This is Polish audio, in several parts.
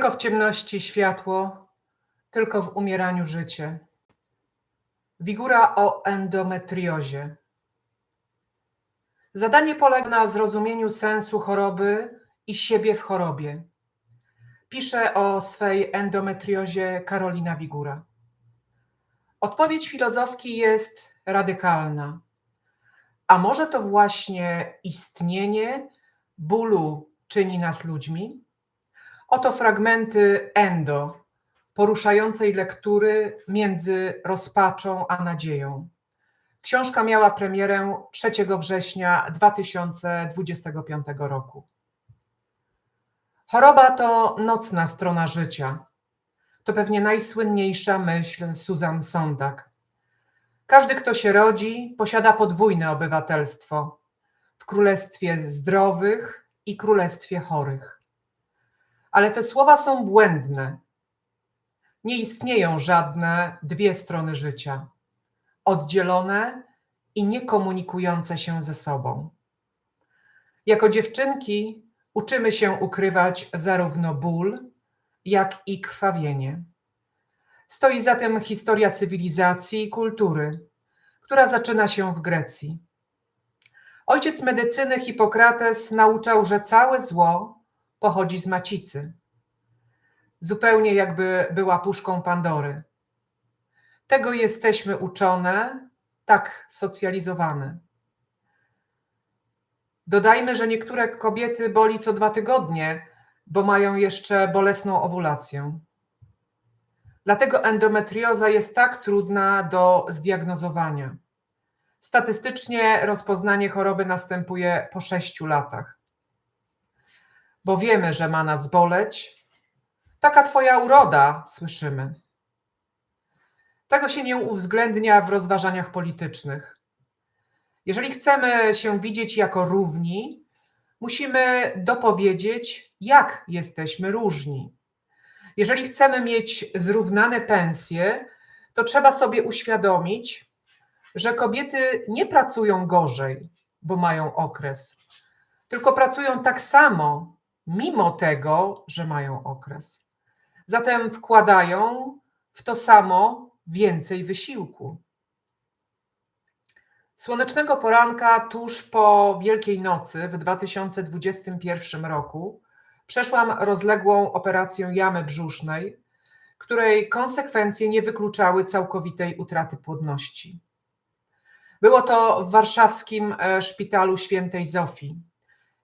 Tylko w ciemności światło, tylko w umieraniu życie. Wigura o endometriozie. Zadanie polega na zrozumieniu sensu choroby i siebie w chorobie. Pisze o swej endometriozie Karolina Wigura. Odpowiedź filozofki jest radykalna. A może to właśnie istnienie bólu czyni nas ludźmi? Oto fragmenty endo, poruszającej lektury między rozpaczą a nadzieją. Książka miała premierę 3 września 2025 roku. Choroba to nocna strona życia. To pewnie najsłynniejsza myśl Susan Sondak. Każdy, kto się rodzi, posiada podwójne obywatelstwo w królestwie zdrowych i królestwie chorych. Ale te słowa są błędne. Nie istnieją żadne dwie strony życia, oddzielone i niekomunikujące się ze sobą. Jako dziewczynki uczymy się ukrywać zarówno ból, jak i krwawienie. Stoi za tym historia cywilizacji i kultury, która zaczyna się w Grecji. Ojciec medycyny Hipokrates nauczał, że całe zło pochodzi z macicy. Zupełnie jakby była puszką Pandory. Tego jesteśmy uczone, tak socjalizowane. Dodajmy, że niektóre kobiety boli co dwa tygodnie, bo mają jeszcze bolesną owulację. Dlatego endometrioza jest tak trudna do zdiagnozowania. Statystycznie rozpoznanie choroby następuje po sześciu latach. Bo wiemy, że ma nas boleć. Taka twoja uroda, słyszymy. Tego się nie uwzględnia w rozważaniach politycznych. Jeżeli chcemy się widzieć jako równi, musimy dopowiedzieć, jak jesteśmy różni. Jeżeli chcemy mieć zrównane pensje, to trzeba sobie uświadomić, że kobiety nie pracują gorzej, bo mają okres, tylko pracują tak samo, mimo tego, że mają okres. Zatem wkładają w to samo więcej wysiłku. Słonecznego poranka tuż po Wielkiej Nocy w 2021 roku przeszłam rozległą operację jamy brzusznej, której konsekwencje nie wykluczały całkowitej utraty płodności. Było to w warszawskim e, szpitalu świętej Zofii,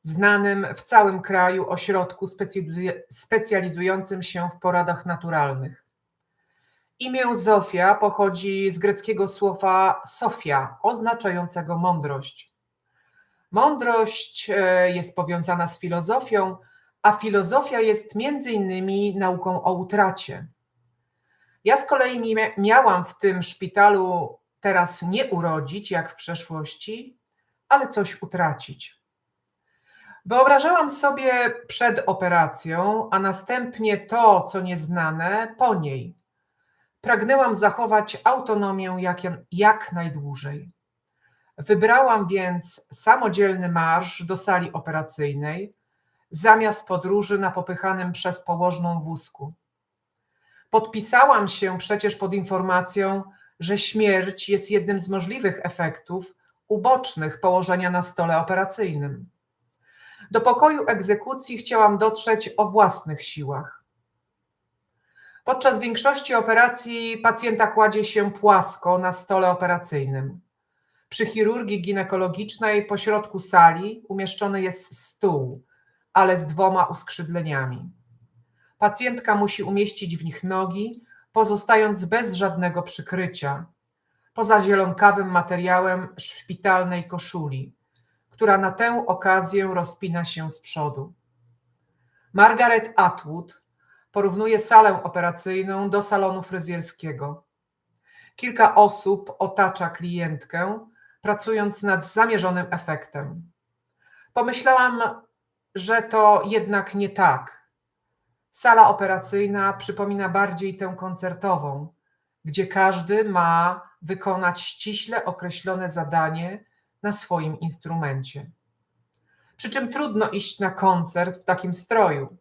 znanym w całym kraju ośrodku specjalizującym się w poradach naturalnych. Imię Zofia pochodzi z greckiego słowa Sofia, oznaczającego mądrość. Mądrość e, jest powiązana z filozofią, a filozofia jest między innymi nauką o utracie. Ja z kolei miałam w tym szpitalu teraz nie urodzić, jak w przeszłości, ale coś utracić. Wyobrażałam sobie przed operacją, a następnie to, co nieznane, po niej. Pragnęłam zachować autonomię jak, jak najdłużej. Wybrałam więc samodzielny marsz do sali operacyjnej, zamiast podróży na popychanym przez położną wózku. Podpisałam się przecież pod informacją, że śmierć jest jednym z możliwych efektów ubocznych położenia na stole operacyjnym. Do pokoju egzekucji chciałam dotrzeć o własnych siłach. Podczas większości operacji pacjenta kładzie się płasko na stole operacyjnym. Przy chirurgii ginekologicznej pośrodku sali umieszczony jest stół, ale z dwoma uskrzydleniami. Pacjentka musi umieścić w nich nogi, pozostając bez żadnego przykrycia, poza zielonkawym materiałem szpitalnej koszuli, która na tę okazję rozpina się z przodu. Margaret Atwood porównuje salę operacyjną do salonu fryzjerskiego. Kilka osób otacza klientkę, pracując nad zamierzonym efektem. Pomyślałam, że to jednak nie tak. Sala operacyjna przypomina bardziej tę koncertową, gdzie każdy ma wykonać ściśle określone zadanie na swoim instrumencie. Przy czym trudno iść na koncert w takim stroju.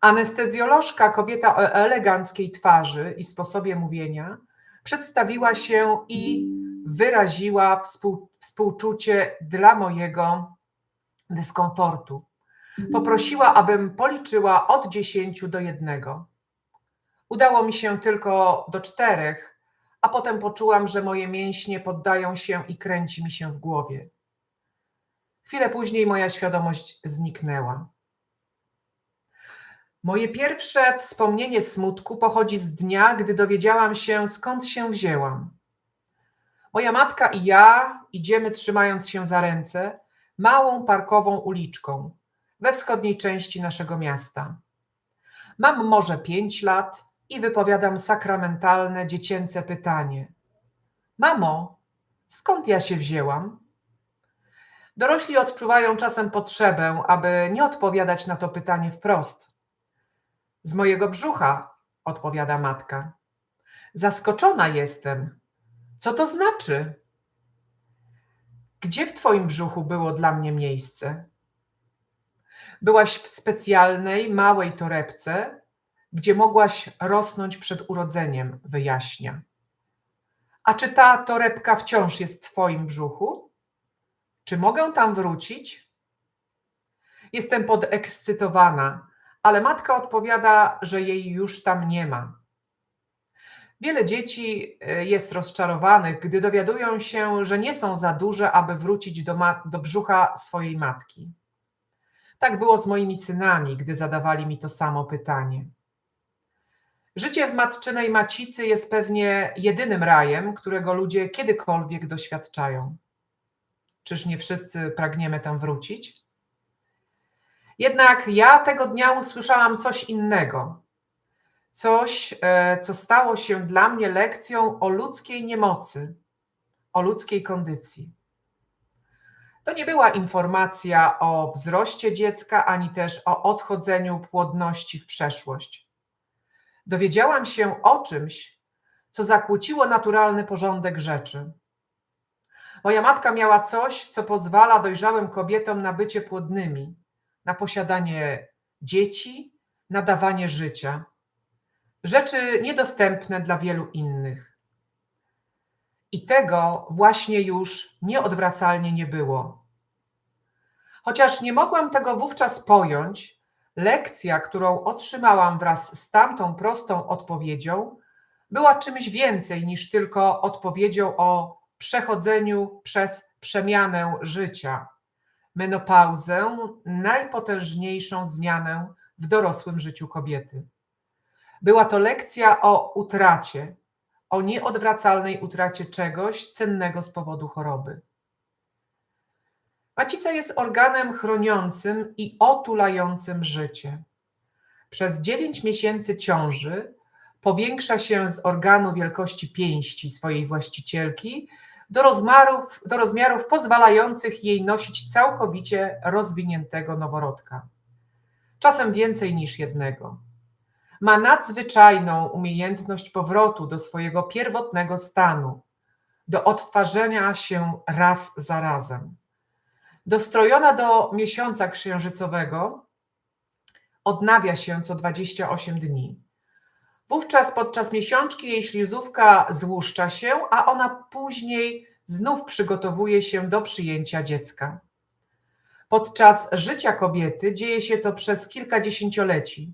Anestezjolożka, kobieta o eleganckiej twarzy i sposobie mówienia, przedstawiła się i wyraziła współ, współczucie dla mojego dyskomfortu. Poprosiła, abym policzyła od 10 do 1. Udało mi się tylko do czterech, a potem poczułam, że moje mięśnie poddają się i kręci mi się w głowie. Chwilę później moja świadomość zniknęła. Moje pierwsze wspomnienie smutku pochodzi z dnia, gdy dowiedziałam się, skąd się wzięłam. Moja matka i ja idziemy, trzymając się za ręce, małą parkową uliczką we wschodniej części naszego miasta. Mam może pięć lat i wypowiadam sakramentalne dziecięce pytanie: Mamo, skąd ja się wzięłam? Dorośli odczuwają czasem potrzebę, aby nie odpowiadać na to pytanie wprost. Z mojego brzucha, odpowiada matka. Zaskoczona jestem. Co to znaczy? Gdzie w twoim brzuchu było dla mnie miejsce? Byłaś w specjalnej, małej torebce, gdzie mogłaś rosnąć przed urodzeniem, wyjaśnia. A czy ta torebka wciąż jest w twoim brzuchu? Czy mogę tam wrócić? Jestem podekscytowana, ale matka odpowiada, że jej już tam nie ma. Wiele dzieci e, jest rozczarowanych, gdy dowiadują się, że nie są za duże, aby wrócić do, do brzucha swojej matki. Tak było z moimi synami, gdy zadawali mi to samo pytanie. Życie w matczynej macicy jest pewnie jedynym rajem, którego ludzie kiedykolwiek doświadczają. Czyż nie wszyscy pragniemy tam wrócić? Jednak ja tego dnia usłyszałam coś innego. Coś, e, co stało się dla mnie lekcją o ludzkiej niemocy, o ludzkiej kondycji. To nie była informacja o wzroście dziecka, ani też o odchodzeniu płodności w przeszłość. Dowiedziałam się o czymś, co zakłóciło naturalny porządek rzeczy. Moja matka miała coś, co pozwala dojrzałym kobietom na bycie płodnymi, na posiadanie dzieci, na dawanie życia. Rzeczy niedostępne dla wielu innych. I tego właśnie już nieodwracalnie nie było. Chociaż nie mogłam tego wówczas pojąć, lekcja, którą otrzymałam wraz z tamtą prostą odpowiedzią, była czymś więcej niż tylko odpowiedzią o przechodzeniu przez przemianę życia menopauzę, najpotężniejszą zmianę w dorosłym życiu kobiety. Była to lekcja o utracie, o nieodwracalnej utracie czegoś cennego z powodu choroby. Macica jest organem chroniącym i otulającym życie. Przez 9 miesięcy ciąży powiększa się z organu wielkości pięści swojej właścicielki do rozmiarów, do rozmiarów pozwalających jej nosić całkowicie rozwiniętego noworodka. Czasem więcej niż jednego. Ma nadzwyczajną umiejętność powrotu do swojego pierwotnego stanu, do odtwarzania się raz za razem. Dostrojona do miesiąca księżycowego, odnawia się co 28 dni. Wówczas podczas miesiączki jej ślizówka złuszcza się, a ona później znów przygotowuje się do przyjęcia dziecka. Podczas życia kobiety dzieje się to przez kilka dziesięcioleci,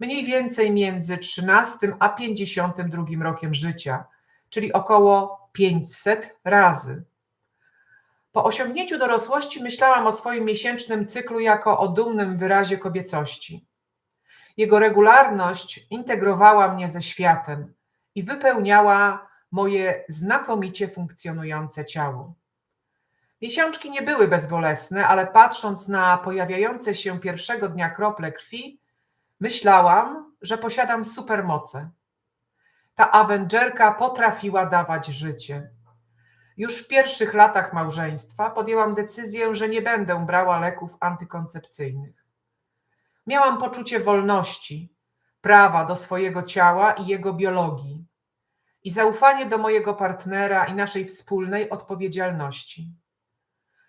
mniej więcej między 13 a 52 rokiem życia, czyli około 500 razy. Po osiągnięciu dorosłości myślałam o swoim miesięcznym cyklu jako o dumnym wyrazie kobiecości. Jego regularność integrowała mnie ze światem i wypełniała moje znakomicie funkcjonujące ciało. Miesiączki nie były bezbolesne, ale patrząc na pojawiające się pierwszego dnia krople krwi, myślałam, że posiadam supermoce. Ta Avengerka potrafiła dawać życie. Już w pierwszych latach małżeństwa podjęłam decyzję, że nie będę brała leków antykoncepcyjnych. Miałam poczucie wolności, prawa do swojego ciała i jego biologii i zaufanie do mojego partnera i naszej wspólnej odpowiedzialności.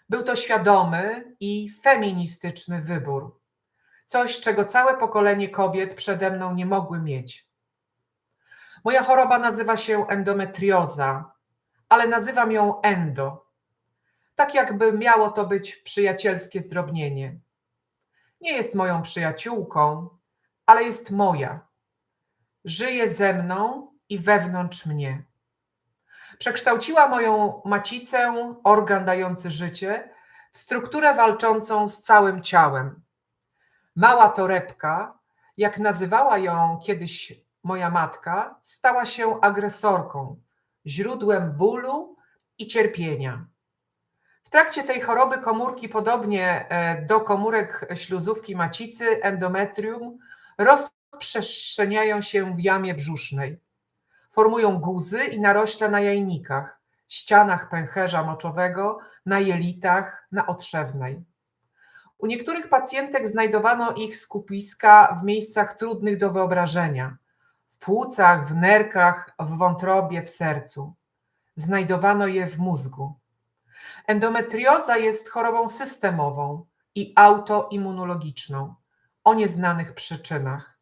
Był to świadomy i feministyczny wybór. coś, czego całe pokolenie kobiet przede mną nie mogły mieć. Moja choroba nazywa się endometrioza, ale nazywam ją endo. Tak jakby miało to być przyjacielskie zdrobnienie. Nie jest moją przyjaciółką, ale jest moja. Żyje ze mną i wewnątrz mnie. Przekształciła moją macicę, organ dający życie, w strukturę walczącą z całym ciałem. Mała torebka, jak nazywała ją kiedyś moja matka, stała się agresorką, źródłem bólu i cierpienia. W trakcie tej choroby komórki, podobnie e, do komórek śluzówki macicy, endometrium, rozprzestrzeniają się w jamie brzusznej. Formują guzy i narośla na jajnikach, ścianach pęcherza moczowego, na jelitach, na otrzewnej. U niektórych pacjentek znajdowano ich skupiska w miejscach trudnych do wyobrażenia płucach, w nerkach, w wątrobie, w sercu. Znajdowano je w mózgu. Endometrioza jest chorobą systemową i autoimmunologiczną o nieznanych przyczynach.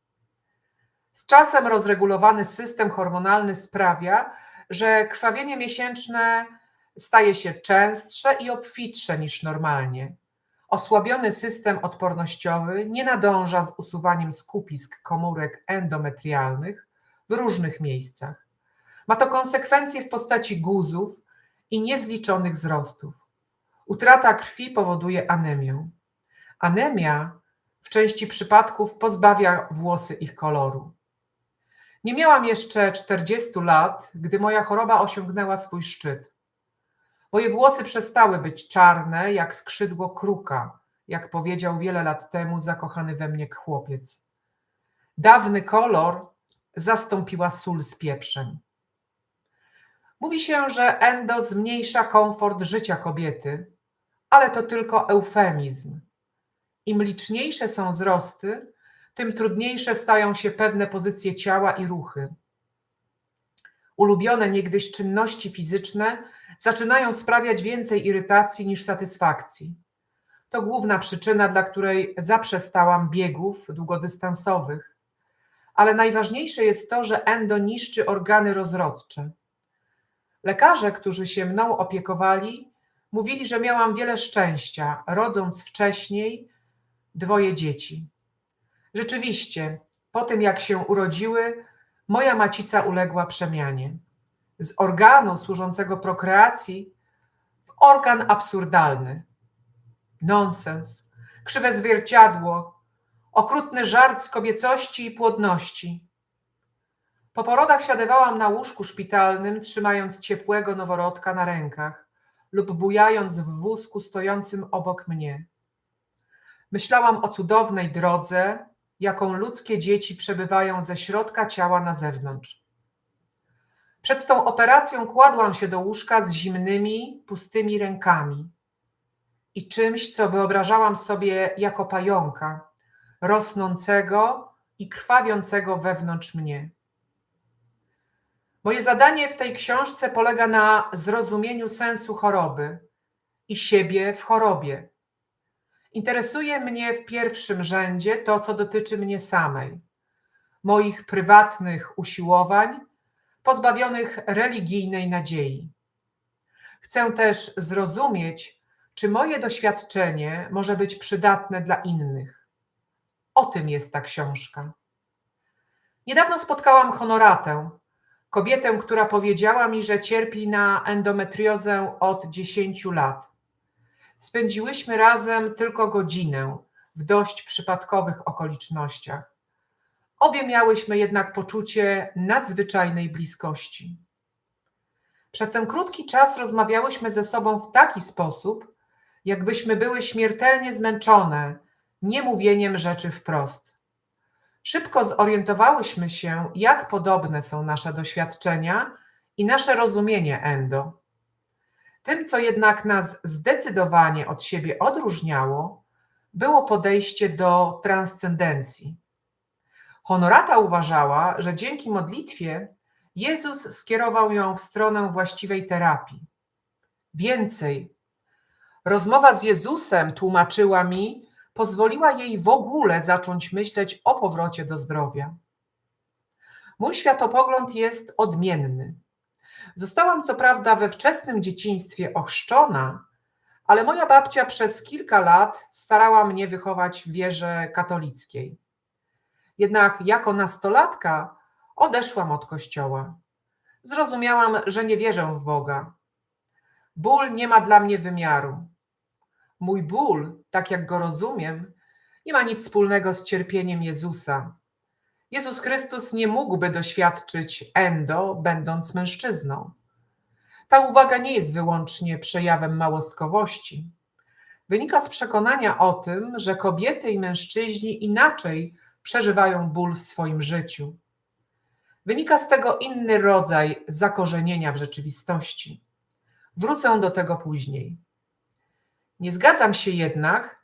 Z czasem rozregulowany system hormonalny sprawia, że krwawienie miesięczne staje się częstsze i obfitsze niż normalnie. Osłabiony system odpornościowy nie nadąża z usuwaniem skupisk komórek endometrialnych w różnych miejscach. Ma to konsekwencje w postaci guzów i niezliczonych wzrostów. Utrata krwi powoduje anemię. Anemia w części przypadków pozbawia włosy ich koloru. Nie miałam jeszcze 40 lat, gdy moja choroba osiągnęła swój szczyt. Moje włosy przestały być czarne jak skrzydło kruka, jak powiedział wiele lat temu zakochany we mnie chłopiec. Dawny kolor zastąpiła sól z pieprzem. Mówi się, że endo zmniejsza komfort życia kobiety, ale to tylko eufemizm. Im liczniejsze są wzrosty, tym trudniejsze stają się pewne pozycje ciała i ruchy. Ulubione niegdyś czynności fizyczne zaczynają sprawiać więcej irytacji niż satysfakcji. To główna przyczyna, dla której zaprzestałam biegów długodystansowych. Ale najważniejsze jest to, że endo niszczy organy rozrodcze. Lekarze, którzy się mną opiekowali, mówili, że miałam wiele szczęścia, rodząc wcześniej dwoje dzieci. Rzeczywiście, po tym jak się urodziły, moja macica uległa przemianie. Z organu służącego prokreacji w organ absurdalny. Nonsens, krzywe zwierciadło, okrutny żart z kobiecości i płodności. Po porodach siadywałam na łóżku szpitalnym, trzymając ciepłego noworodka na rękach lub bujając w wózku stojącym obok mnie. Myślałam o cudownej drodze, jaką ludzkie dzieci przebywają ze środka ciała na zewnątrz. Przed tą operacją kładłam się do łóżka z zimnymi, pustymi rękami i czymś, co wyobrażałam sobie jako pająka, rosnącego i krwawiącego wewnątrz mnie. Moje zadanie w tej książce polega na zrozumieniu sensu choroby i siebie w chorobie. Interesuje mnie w pierwszym rzędzie to, co dotyczy mnie samej, moich prywatnych usiłowań, pozbawionych religijnej nadziei. Chcę też zrozumieć, czy moje doświadczenie może być przydatne dla innych. O tym jest ta książka. Niedawno spotkałam honoratę, kobietę, która powiedziała mi, że cierpi na endometriozę od 10 lat. Spędziłyśmy razem tylko godzinę w dość przypadkowych okolicznościach. Obie miałyśmy jednak poczucie nadzwyczajnej bliskości. Przez ten krótki czas rozmawiałyśmy ze sobą w taki sposób, jakbyśmy były śmiertelnie zmęczone niemówieniem rzeczy wprost. Szybko zorientowałyśmy się, jak podobne są nasze doświadczenia i nasze rozumienie endo. Tym, co jednak nas zdecydowanie od siebie odróżniało, było podejście do transcendencji. Honorata uważała, że dzięki modlitwie Jezus skierował ją w stronę właściwej terapii. Więcej, rozmowa z Jezusem, tłumaczyła mi, pozwoliła jej w ogóle zacząć myśleć o powrocie do zdrowia. Mój światopogląd jest odmienny. Zostałam co prawda we wczesnym dzieciństwie ochrzczona, ale moja babcia przez kilka lat starała mnie wychować w wierze katolickiej. Jednak jako nastolatka odeszłam od kościoła. Zrozumiałam, że nie wierzę w Boga. Ból nie ma dla mnie wymiaru. Mój ból, tak jak go rozumiem, nie ma nic wspólnego z cierpieniem Jezusa. Jezus Chrystus nie mógłby doświadczyć endo, będąc mężczyzną. Ta uwaga nie jest wyłącznie przejawem małostkowości. Wynika z przekonania o tym, że kobiety i mężczyźni inaczej przeżywają ból w swoim życiu. Wynika z tego inny rodzaj zakorzenienia w rzeczywistości. Wrócę do tego później. Nie zgadzam się jednak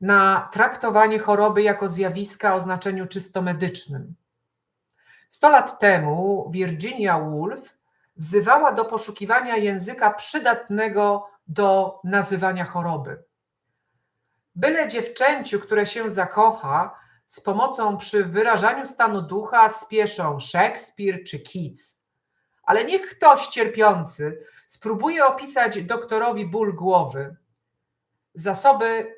na traktowanie choroby jako zjawiska o znaczeniu czysto medycznym. Sto lat temu Virginia Woolf wzywała do poszukiwania języka przydatnego do nazywania choroby. Byle dziewczęciu, które się zakocha, z pomocą przy wyrażaniu stanu ducha spieszą Szekspir czy Keats. Ale niech ktoś cierpiący spróbuje opisać doktorowi ból głowy. Zasoby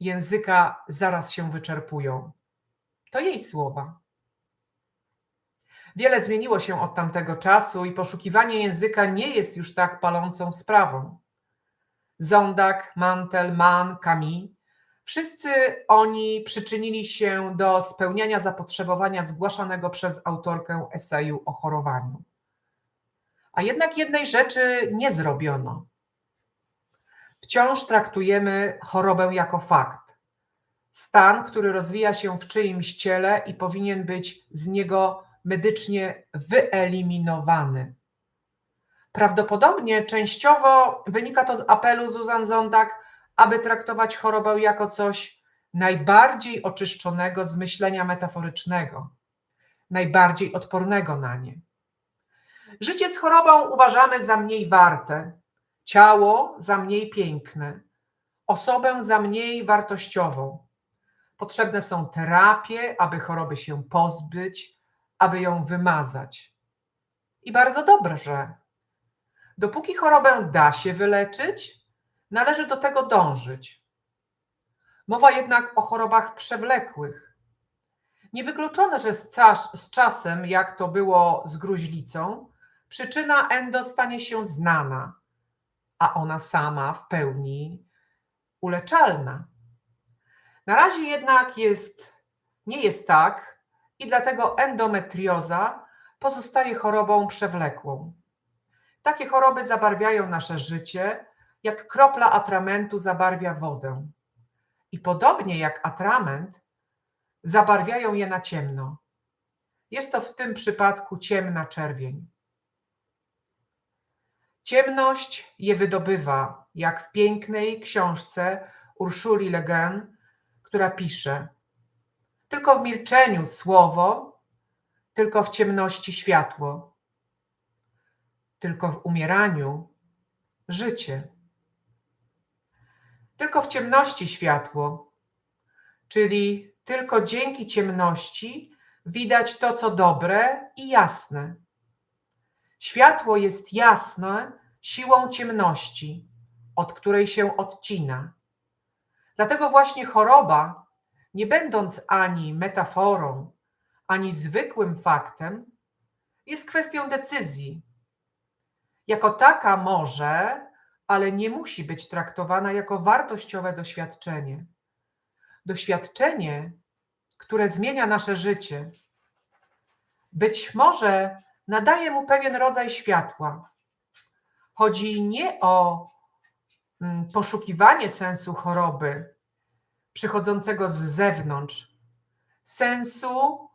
języka zaraz się wyczerpują. To jej słowa. Wiele zmieniło się od tamtego czasu i poszukiwanie języka nie jest już tak palącą sprawą. Zondak, Mantel, Mann, Camus Wszyscy oni przyczynili się do spełniania zapotrzebowania zgłaszanego przez autorkę eseju o chorowaniu. A jednak jednej rzeczy nie zrobiono. Wciąż traktujemy chorobę jako fakt. Stan, który rozwija się w czyimś ciele i powinien być z niego medycznie wyeliminowany. Prawdopodobnie częściowo wynika to z apelu Zuzan Zondak aby traktować chorobę jako coś najbardziej oczyszczonego z myślenia metaforycznego, najbardziej odpornego na nie. Życie z chorobą uważamy za mniej warte, ciało za mniej piękne, osobę za mniej wartościową. Potrzebne są terapie, aby choroby się pozbyć, aby ją wymazać. I bardzo dobrze. Dopóki chorobę da się wyleczyć, Należy do tego dążyć. Mowa jednak o chorobach przewlekłych. Niewykluczone, że z, czasem, jak to było z gruźlicą, przyczyna endo stanie się znana, a ona sama w pełni uleczalna. Na razie jednak jest, nie jest tak i dlatego endometrioza pozostaje chorobą przewlekłą. Takie choroby zabarwiają nasze życie jak kropla atramentu zabarwia wodę. I podobnie jak atrament, zabarwiają je na ciemno. Jest to w tym przypadku ciemna czerwień. Ciemność je wydobywa, jak w pięknej książce Urszuli Le która pisze: Tylko w milczeniu słowo, tylko w ciemności światło, tylko w umieraniu życie tylko w ciemności światło, czyli tylko dzięki ciemności widać to, co dobre i jasne. Światło jest jasne siłą ciemności, od której się odcina. Dlatego właśnie choroba, nie będąc ani metaforą, ani zwykłym faktem, jest kwestią decyzji. Jako taka może ale nie musi być traktowana jako wartościowe doświadczenie. Doświadczenie, które zmienia nasze życie, być może nadaje mu pewien rodzaj światła. Chodzi nie o mm, poszukiwanie sensu choroby przychodzącego z zewnątrz, sensu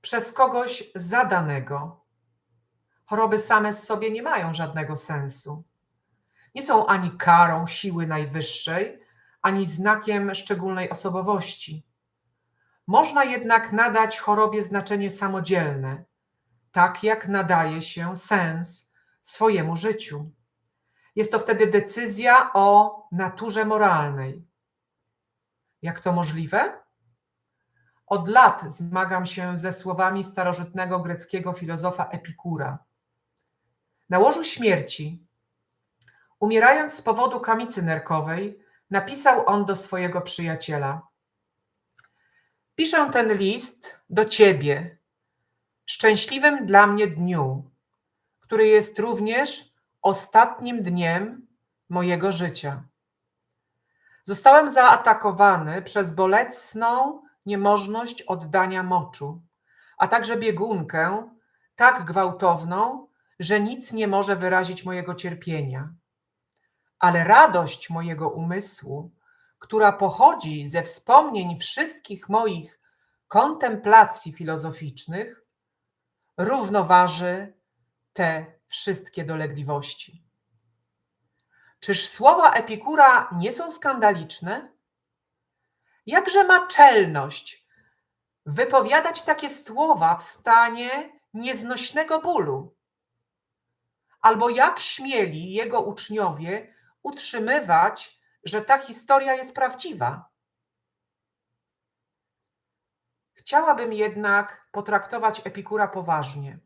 przez kogoś zadanego. Choroby same z sobie nie mają żadnego sensu nie są ani karą siły najwyższej, ani znakiem szczególnej osobowości. Można jednak nadać chorobie znaczenie samodzielne, tak jak nadaje się sens swojemu życiu. Jest to wtedy decyzja o naturze moralnej. Jak to możliwe? Od lat zmagam się ze słowami starożytnego greckiego filozofa Epikura. Na łożu śmierci, umierając z powodu kamicy nerkowej, napisał on do swojego przyjaciela: Piszę ten list do ciebie, szczęśliwym dla mnie dniu, który jest również ostatnim dniem mojego życia. Zostałem zaatakowany przez bolesną niemożność oddania moczu, a także biegunkę tak gwałtowną, że nic nie może wyrazić mojego cierpienia. Ale radość mojego umysłu, która pochodzi ze wspomnień wszystkich moich kontemplacji filozoficznych, równoważy te wszystkie dolegliwości. Czyż słowa Epikura nie są skandaliczne? Jakże ma czelność wypowiadać takie słowa w stanie nieznośnego bólu? Albo jak śmieli jego uczniowie utrzymywać, że ta historia jest prawdziwa? Chciałabym jednak potraktować Epikura poważnie,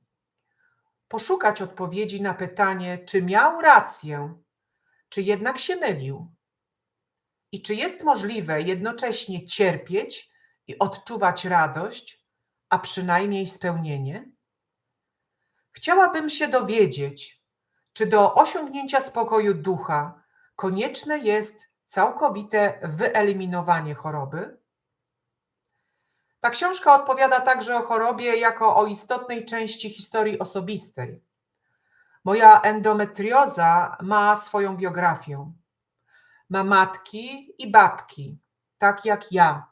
poszukać odpowiedzi na pytanie, czy miał rację, czy jednak się mylił. I czy jest możliwe jednocześnie cierpieć i odczuwać radość, a przynajmniej spełnienie? Chciałabym się dowiedzieć, czy do osiągnięcia spokoju ducha konieczne jest całkowite wyeliminowanie choroby? Ta książka odpowiada także o chorobie jako o istotnej części historii osobistej. Moja endometrioza ma swoją biografię. Ma matki i babki, tak jak ja.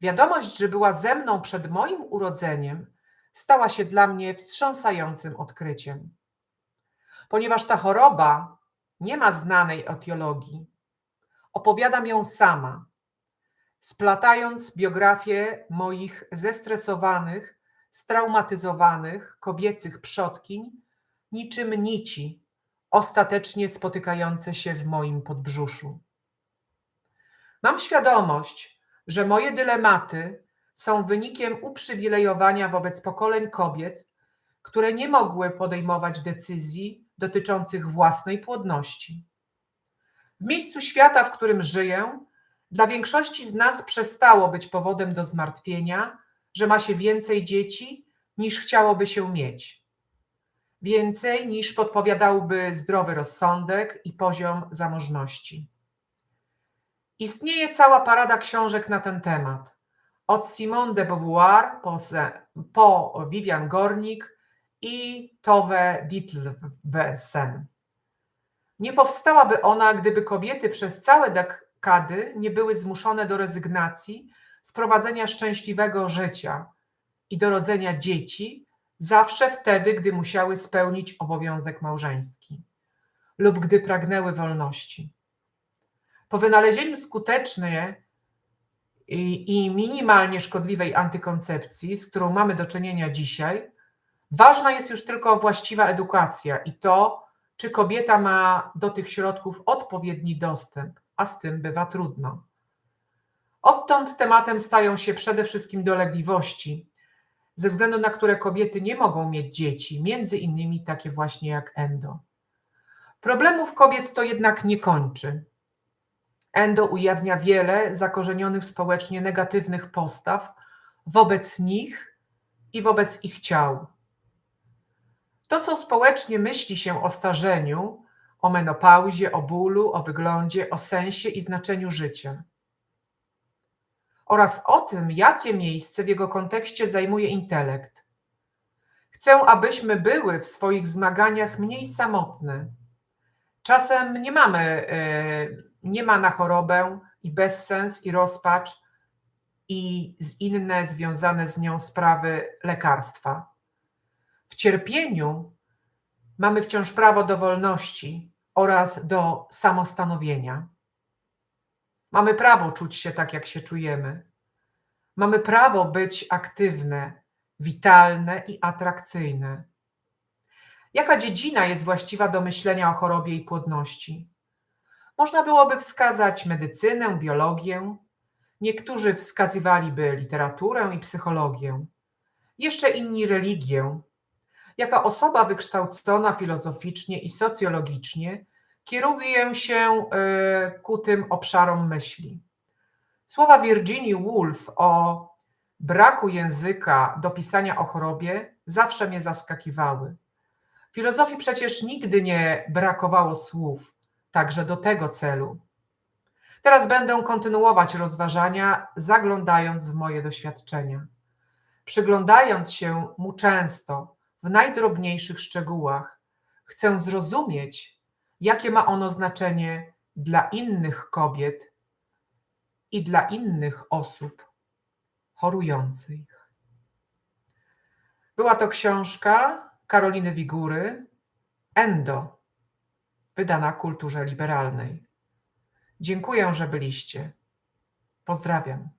Wiadomość, że była ze mną przed moim urodzeniem, stała się dla mnie wstrząsającym odkryciem. Ponieważ ta choroba nie ma znanej etiologii, opowiadam ją sama, splatając biografię moich zestresowanych, straumatyzowanych kobiecych przodkiń niczym nici, ostatecznie spotykające się w moim podbrzuszu. Mam świadomość, że moje dylematy są wynikiem uprzywilejowania wobec pokoleń kobiet, które nie mogły podejmować decyzji dotyczących własnej płodności. W miejscu świata, w którym żyję, dla większości z nas przestało być powodem do zmartwienia, że ma się więcej dzieci niż chciałoby się mieć. Więcej niż podpowiadałby zdrowy rozsądek i poziom zamożności. Istnieje cała parada książek na ten temat. Od Simone de Beauvoir po, po Vivian Gornik i Tove Ditlevsen. Nie powstałaby ona, gdyby kobiety przez całe dekady nie były zmuszone do rezygnacji z prowadzenia szczęśliwego życia i do rodzenia dzieci, zawsze wtedy, gdy musiały spełnić obowiązek małżeński lub gdy pragnęły wolności. Po wynalezieniu skutecznej i minimalnie szkodliwej antykoncepcji, z którą mamy do czynienia dzisiaj, ważna jest już tylko właściwa edukacja i to, czy kobieta ma do tych środków odpowiedni dostęp, a z tym bywa trudno. Odtąd tematem stają się przede wszystkim dolegliwości, ze względu na które kobiety nie mogą mieć dzieci, między innymi takie właśnie jak endo. Problemów kobiet to jednak nie kończy. Endo ujawnia wiele zakorzenionych społecznie negatywnych postaw wobec nich i wobec ich ciał. To, co społecznie myśli się o starzeniu, o menopauzie, o bólu, o wyglądzie, o sensie i znaczeniu życia oraz o tym, jakie miejsce w jego kontekście zajmuje intelekt. Chcę, abyśmy były w swoich zmaganiach mniej samotne. Czasem nie mamy, e, nie ma na chorobę i bezsens, i rozpacz, i inne związane z nią sprawy lekarstwa. W cierpieniu mamy wciąż prawo do wolności oraz do samostanowienia. Mamy prawo czuć się tak, jak się czujemy. Mamy prawo być aktywne, witalne i atrakcyjne. Jaka dziedzina jest właściwa do myślenia o chorobie i płodności? Można byłoby wskazać medycynę, biologię, Niektórzy wskazywaliby literaturę i psychologię, jeszcze inni religię. Jako osoba wykształcona filozoficznie i socjologicznie, kieruję się y, ku tym obszarom myśli. Słowa Virginia Woolf o braku języka do pisania o chorobie zawsze mnie zaskakiwały. Filozofii przecież nigdy nie brakowało słów, także do tego celu. Teraz będę kontynuować rozważania, zaglądając w moje doświadczenia, przyglądając się mu często w najdrobniejszych szczegółach. Chcę zrozumieć, jakie ma ono znaczenie dla innych kobiet i dla innych osób chorujących. Była to książka Karoliny Wigury Endo, wydana Kulturze Liberalnej. Dziękuję, że byliście. Pozdrawiam.